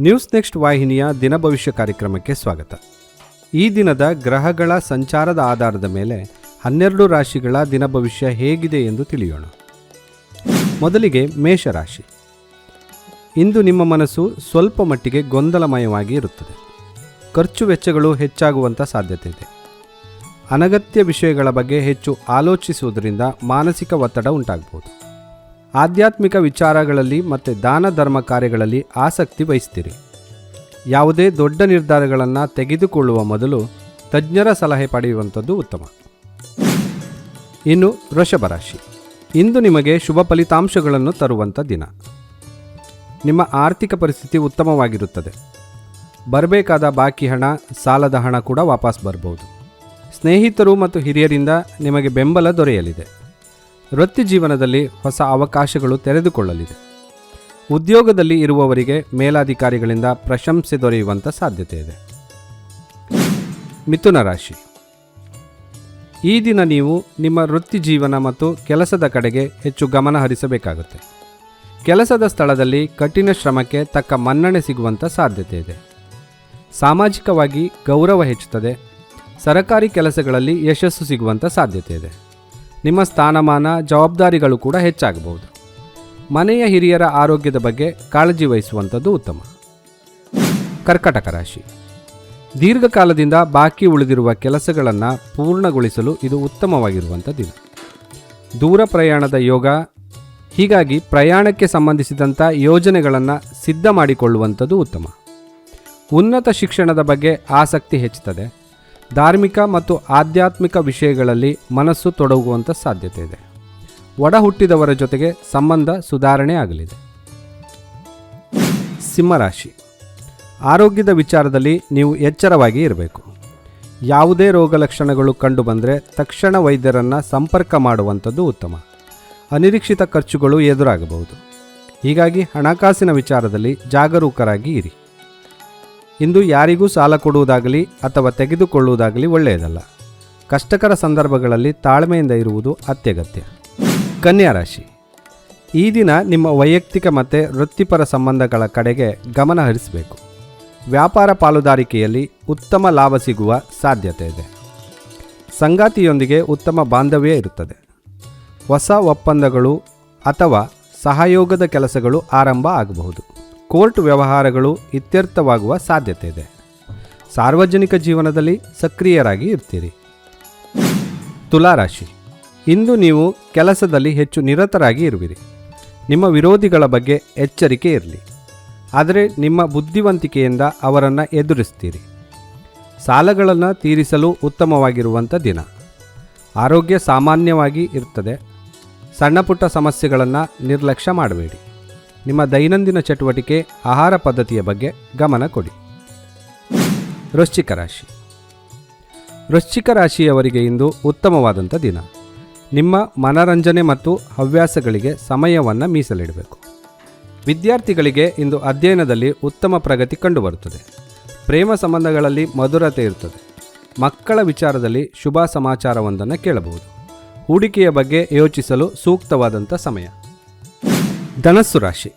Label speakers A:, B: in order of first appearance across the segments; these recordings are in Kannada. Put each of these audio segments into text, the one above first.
A: ನ್ಯೂಸ್ ನೆಕ್ಸ್ಟ್ ವಾಹಿನಿಯ ದಿನ ಭವಿಷ್ಯ ಕಾರ್ಯಕ್ರಮಕ್ಕೆ ಸ್ವಾಗತ. ಈ ದಿನದ ಗ್ರಹಗಳ ಸಂಚಾರದ ಆಧಾರದ ಮೇಲೆ ಹನ್ನೆರಡು ರಾಶಿಗಳ ದಿನ ಭವಿಷ್ಯ ಹೇಗಿದೆ ಎಂದು ತಿಳಿಯೋಣ. ಮೊದಲಿಗೆ ಮೇಷರಾಶಿ ಇಂದು ನಿಮ್ಮ ಮನಸ್ಸು ಸ್ವಲ್ಪ ಮಟ್ಟಿಗೆ ಗೊಂದಲಮಯವಾಗಿ ಇರುತ್ತದೆ. ಖರ್ಚು ವೆಚ್ಚಗಳು ಹೆಚ್ಚಾಗುವಂಥ ಸಾಧ್ಯತೆ ಇದೆ. ಅನಗತ್ಯ ವಿಷಯಗಳ ಬಗ್ಗೆ ಹೆಚ್ಚು ಆಲೋಚಿಸುವುದರಿಂದ ಮಾನಸಿಕ ಒತ್ತಡ ಉಂಟಾಗಬಹುದು. ಆಧ್ಯಾತ್ಮಿಕ ವಿಚಾರಗಳಲ್ಲಿ ಮತ್ತು ದಾನ ಧರ್ಮ ಕಾರ್ಯಗಳಲ್ಲಿ ಆಸಕ್ತಿ ವಹಿಸ್ತೀರಿ. ಯಾವುದೇ ದೊಡ್ಡ ನಿರ್ಧಾರಗಳನ್ನು ತೆಗೆದುಕೊಳ್ಳುವ ಮೊದಲು ತಜ್ಞರ ಸಲಹೆ ಪಡೆಯುವಂಥದ್ದು ಉತ್ತಮ. ಇನ್ನು ವೃಷಭರಾಶಿ ಇಂದು ನಿಮಗೆ ಶುಭ ಫಲಿತಾಂಶಗಳನ್ನು ತರುವಂಥ ದಿನ. ನಿಮ್ಮ ಆರ್ಥಿಕ ಪರಿಸ್ಥಿತಿ ಉತ್ತಮವಾಗಿರುತ್ತದೆ. ಬರಬೇಕಾದ ಬಾಕಿ ಹಣ, ಸಾಲದ ಹಣ ಕೂಡ ವಾಪಸ್ ಬರಬಹುದು ಸ್ನೇಹಿತರು ಮತ್ತು ಹಿರಿಯರಿಂದ ನಿಮಗೆ ಬೆಂಬಲ ದೊರೆಯಲಿದೆ. ವೃತ್ತಿ ಜೀವನದಲ್ಲಿ ಹೊಸ ಅವಕಾಶಗಳು ತೆರೆದುಕೊಳ್ಳಲಿದೆ. ಉದ್ಯೋಗದಲ್ಲಿ ಇರುವವರಿಗೆ ಮೇಲಾಧಿಕಾರಿಗಳಿಂದ ಪ್ರಶಂಸೆ ದೊರೆಯುವಂಥ ಸಾಧ್ಯತೆ ಇದೆ. ಮಿಥುನ ರಾಶಿ. ಈ ದಿನ ನೀವು ನಿಮ್ಮ ವೃತ್ತಿ ಜೀವನ ಮತ್ತು ಕೆಲಸದ ಕಡೆಗೆ ಹೆಚ್ಚು ಗಮನ ಹರಿಸಬೇಕಾಗುತ್ತೆ. ಕೆಲಸದ ಸ್ಥಳದಲ್ಲಿ ಕಠಿಣ ಶ್ರಮಕ್ಕೆ ತಕ್ಕ ಮನ್ನಣೆ ಸಿಗುವಂಥ ಸಾಧ್ಯತೆ ಇದೆ. ಸಾಮಾಜಿಕವಾಗಿ ಗೌರವ ಹೆಚ್ಚುತ್ತದೆ. ಸರಕಾರಿ ಕೆಲಸಗಳಲ್ಲಿ ಯಶಸ್ಸು ಸಿಗುವಂಥ ಸಾಧ್ಯತೆ ಇದೆ. ನಿಮ್ಮ ಸ್ಥಾನಮಾನ ಜವಾಬ್ದಾರಿಗಳು ಕೂಡ ಹೆಚ್ಚಾಗಬಹುದು. ಮನೆಯ ಹಿರಿಯರ ಆರೋಗ್ಯದ ಬಗ್ಗೆ ಕಾಳಜಿ ವಹಿಸುವಂಥದ್ದು ಉತ್ತಮ. ಕರ್ಕಟಕ ರಾಶಿ. ದೀರ್ಘಕಾಲದಿಂದ ಬಾಕಿ ಉಳಿದಿರುವ ಕೆಲಸಗಳನ್ನು ಪೂರ್ಣಗೊಳಿಸಲು ಇದು ಉತ್ತಮವಾಗಿರುವಂಥ ದಿನ. ದೂರ ಪ್ರಯಾಣದ ಯೋಗ, ಹೀಗಾಗಿ ಪ್ರಯಾಣಕ್ಕೆ ಸಂಬಂಧಿಸಿದಂಥ ಯೋಜನೆಗಳನ್ನು ಸಿದ್ಧ ಮಾಡಿಕೊಳ್ಳುವಂಥದ್ದು ಉತ್ತಮ. ಉನ್ನತ ಶಿಕ್ಷಣದ ಬಗ್ಗೆ ಆಸಕ್ತಿ ಹೆಚ್ಚುತ್ತದೆ. ಧಾರ್ಮಿಕ ಮತ್ತು ಆಧ್ಯಾತ್ಮಿಕ ವಿಷಯಗಳಲ್ಲಿ ಮನಸ್ಸು ತೊಡಗುವಂಥ ಸಾಧ್ಯತೆ ಇದೆ. ಒಡ ಹುಟ್ಟಿದವರ ಜೊತೆಗೆ ಸಂಬಂಧ ಸುಧಾರಣೆ ಆಗಲಿದೆ. ಸಿಂಹರಾಶಿ. ಆರೋಗ್ಯದ ವಿಚಾರದಲ್ಲಿ ನೀವು ಎಚ್ಚರವಾಗಿ ಇರಬೇಕು. ಯಾವುದೇ ರೋಗ ಲಕ್ಷಣಗಳು ಕಂಡುಬಂದರೆ ತಕ್ಷಣ ವೈದ್ಯರನ್ನು ಸಂಪರ್ಕ ಮಾಡುವಂಥದ್ದು ಉತ್ತಮ. ಅನಿರೀಕ್ಷಿತ ಖರ್ಚುಗಳು ಎದುರಾಗಬಹುದು. ಹೀಗಾಗಿ ಹಣಕಾಸಿನ ವಿಚಾರದಲ್ಲಿ ಜಾಗರೂಕರಾಗಿ ಇರಿ. ಇಂದು ಯಾರಿಗೂ ಸಾಲ ಕೊಡುವುದಾಗಲಿ ಅಥವಾ ತೆಗೆದುಕೊಳ್ಳುವುದಾಗಲಿ ಒಳ್ಳೆಯದಲ್ಲ. ಕಷ್ಟಕರ ಸಂದರ್ಭಗಳಲ್ಲಿ ತಾಳ್ಮೆಯಿಂದ ಇರುವುದು ಅತ್ಯಗತ್ಯ. ಕನ್ಯಾ ರಾಶಿ. ಈ ದಿನ ನಿಮ್ಮ ವೈಯಕ್ತಿಕ ಮತ್ತು ವೃತ್ತಿಪರ ಸಂಬಂಧಗಳ ಕಡೆಗೆ ಗಮನ ಹರಿಸಬೇಕು. ವ್ಯಾಪಾರ ಪಾಲುದಾರಿಕೆಯಲ್ಲಿ ಉತ್ತಮ ಲಾಭ ಸಿಗುವ ಸಾಧ್ಯತೆ ಇದೆ. ಸಂಗಾತಿಯೊಂದಿಗೆ ಉತ್ತಮ ಬಾಂಧವ್ಯ ಇರುತ್ತದೆ. ಹೊಸ ಒಪ್ಪಂದಗಳು ಅಥವಾ ಸಹಯೋಗದ ಕೆಲಸಗಳು ಆರಂಭ ಆಗಬಹುದು. ಕೋರ್ಟ್ ವ್ಯವಹಾರಗಳು ಇತ್ಯರ್ಥವಾಗುವ ಸಾಧ್ಯತೆ ಇದೆ. ಸಾರ್ವಜನಿಕ ಜೀವನದಲ್ಲಿ ಸಕ್ರಿಯರಾಗಿ ಇರ್ತೀರಿ. ತುಲಾರಾಶಿ. ಇಂದು ನೀವು ಕೆಲಸದಲ್ಲಿ ಹೆಚ್ಚು ನಿರತರಾಗಿ ಇರುವಿರಿ. ನಿಮ್ಮ ವಿರೋಧಿಗಳ ಬಗ್ಗೆ ಎಚ್ಚರಿಕೆ ಇರಲಿ. ಆದರೆ ನಿಮ್ಮ ಬುದ್ಧಿವಂತಿಕೆಯಿಂದ ಅವರನ್ನು ಎದುರಿಸ್ತೀರಿ. ಸಾಲಗಳನ್ನು ತೀರಿಸಲು ಉತ್ತಮವಾಗಿರುವಂಥ ದಿನ. ಆರೋಗ್ಯ ಸಾಮಾನ್ಯವಾಗಿ ಇರ್ತದೆ. ಸಣ್ಣ ಪುಟ್ಟ ಸಮಸ್ಯೆಗಳನ್ನು ನಿರ್ಲಕ್ಷ್ಯ ಮಾಡಬೇಡಿ. ನಿಮ್ಮ ದೈನಂದಿನ ಚಟುವಟಿಕೆ ಆಹಾರ ಪದ್ಧತಿಯ ಬಗ್ಗೆ ಗಮನ ಕೊಡಿ. ವೃಶ್ಚಿಕ ರಾಶಿ. ವೃಶ್ಚಿಕ ರಾಶಿಯವರಿಗೆ ಇಂದು ಉತ್ತಮವಾದಂಥ ದಿನ. ನಿಮ್ಮ ಮನರಂಜನೆ ಮತ್ತು ಹವ್ಯಾಸಗಳಿಗೆ ಸಮಯವನ್ನು ಮೀಸಲಿಡಬೇಕು. ವಿದ್ಯಾರ್ಥಿಗಳಿಗೆ ಇಂದು ಅಧ್ಯಯನದಲ್ಲಿ ಉತ್ತಮ ಪ್ರಗತಿ ಕಂಡುಬರುತ್ತದೆ. ಪ್ರೇಮ ಸಂಬಂಧಗಳಲ್ಲಿ ಮಧುರತೆ ಇರುತ್ತದೆ ಮಕ್ಕಳ ವಿಚಾರದಲ್ಲಿ ಶುಭ ಸಮಾಚಾರವೊಂದನ್ನು ಕೇಳಬಹುದು. ಹೂಡಿಕೆಯ ಬಗ್ಗೆ ಯೋಚಿಸಲು ಸೂಕ್ತವಾದಂಥ ಸಮಯ. ಧನಸ್ಸು ರಾಶಿ.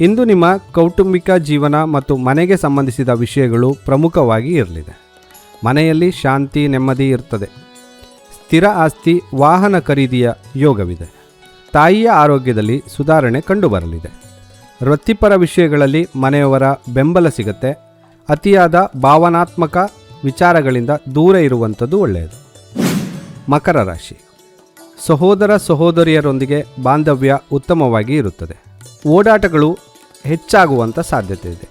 A: ಇಂದು ನಿಮ್ಮ ಕೌಟುಂಬಿಕ ಜೀವನ ಮತ್ತು ಮನೆಗೆ ಸಂಬಂಧಿಸಿದ ವಿಷಯಗಳು ಪ್ರಮುಖವಾಗಿ ಇರಲಿದೆ. ಮನೆಯಲ್ಲಿ ಶಾಂತಿ, ನೆಮ್ಮದಿ ಇರ್ತದೆ. ಸ್ಥಿರ ಆಸ್ತಿ, ವಾಹನ ಖರೀದಿಯ ಯೋಗವಿದೆ. ತಾಯಿಯ ಆರೋಗ್ಯದಲ್ಲಿ ಸುಧಾರಣೆ ಕಂಡುಬರಲಿದೆ. ವೃತ್ತಿಪರ ವಿಷಯಗಳಲ್ಲಿ ಮನೆಯವರ ಬೆಂಬಲ ಸಿಗುತ್ತೆ. ಅತಿಯಾದ ಭಾವನಾತ್ಮಕ ವಿಚಾರಗಳಿಂದ ದೂರ ಇರುವಂಥದ್ದು ಒಳ್ಳೆಯದು. ಮಕರ ರಾಶಿ. ಸಹೋದರ ಸಹೋದರಿಯರೊಂದಿಗೆ ಬಾಂಧವ್ಯ ಉತ್ತಮವಾಗಿ ಇರುತ್ತದೆ. ಓಡಾಟಗಳು ಹೆಚ್ಚಾಗುವಂಥ ಸಾಧ್ಯತೆ ಇದೆ.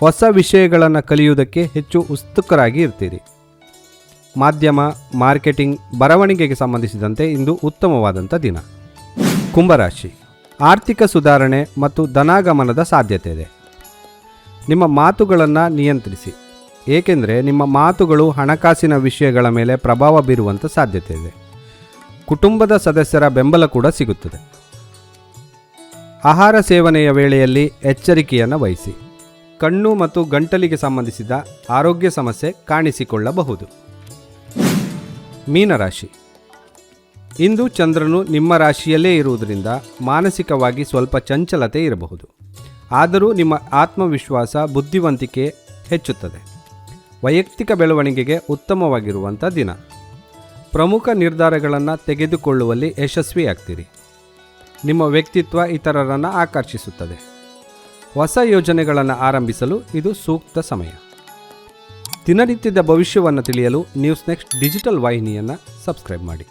A: ಹೊಸ ವಿಷಯಗಳನ್ನು ಕಲಿಯುವುದಕ್ಕೆ ಹೆಚ್ಚು ಉತ್ಸುಕರಾಗಿ ಇರ್ತೀರಿ. ಮಾಧ್ಯಮ, ಮಾರ್ಕೆಟಿಂಗ್, ಬರವಣಿಗೆಗೆ ಸಂಬಂಧಿಸಿದಂತೆ ಇಂದು ಉತ್ತಮವಾದಂಥ ದಿನ. ಕುಂಭರಾಶಿ. ಆರ್ಥಿಕ ಸುಧಾರಣೆ ಮತ್ತು ಧನಾಗಮನದ ಸಾಧ್ಯತೆ ಇದೆ. ನಿಮ್ಮ ಮಾತುಗಳನ್ನು ನಿಯಂತ್ರಿಸಿ. ಏಕೆಂದರೆ ನಿಮ್ಮ ಮಾತುಗಳು ಹಣಕಾಸಿನ ವಿಷಯಗಳ ಮೇಲೆ ಪ್ರಭಾವ ಬೀರುವಂಥ ಸಾಧ್ಯತೆ ಇದೆ. ಕುಟುಂಬದ ಸದಸ್ಯರ ಬೆಂಬಲ ಕೂಡ ಸಿಗುತ್ತದೆ. ಆಹಾರ ಸೇವನೆಯ ವೇಳೆಯಲ್ಲಿ ಎಚ್ಚರಿಕೆಯನ್ನು ವಹಿಸಿ. ಕಣ್ಣು ಮತ್ತು ಗಂಟಲಿಗೆ ಸಂಬಂಧಿಸಿದ ಆರೋಗ್ಯ ಸಮಸ್ಯೆ ಕಾಣಿಸಿಕೊಳ್ಳಬಹುದು. ಮೀನರಾಶಿ. ಇಂದು ಚಂದ್ರನು ನಿಮ್ಮ ರಾಶಿಯಲ್ಲೇ ಇರುವುದರಿಂದ ಮಾನಸಿಕವಾಗಿ ಸ್ವಲ್ಪ ಚಂಚಲತೆ ಇರಬಹುದು. ಆದರೂ ನಿಮ್ಮ ಆತ್ಮವಿಶ್ವಾಸ ಬುದ್ಧಿವಂತಿಕೆ ಹೆಚ್ಚುತ್ತದೆ. ವೈಯಕ್ತಿಕ ಬೆಳವಣಿಗೆಗೆ ಉತ್ತಮವಾಗಿರುವಂಥ ದಿನ. ಪ್ರಮುಖ ನಿರ್ಧಾರಗಳನ್ನು ತೆಗೆದುಕೊಳ್ಳುವಲ್ಲಿ ಯಶಸ್ವಿಯಾಗ್ತೀರಿ. ನಿಮ್ಮ ವ್ಯಕ್ತಿತ್ವ ಇತರರನ್ನು ಆಕರ್ಷಿಸುತ್ತದೆ. ಹೊಸ ಯೋಜನೆಗಳನ್ನು ಆರಂಭಿಸಲು ಇದು ಸೂಕ್ತ ಸಮಯ. ದಿನನಿತ್ಯದ ಭವಿಷ್ಯವನ್ನು ತಿಳಿಯಲು ನ್ಯೂಸ್ ನೆಕ್ಸ್ಟ್ ಡಿಜಿಟಲ್ ವಾಹಿನಿಯನ್ನು ಸಬ್ಸ್ಕ್ರೈಬ್ ಮಾಡಿ.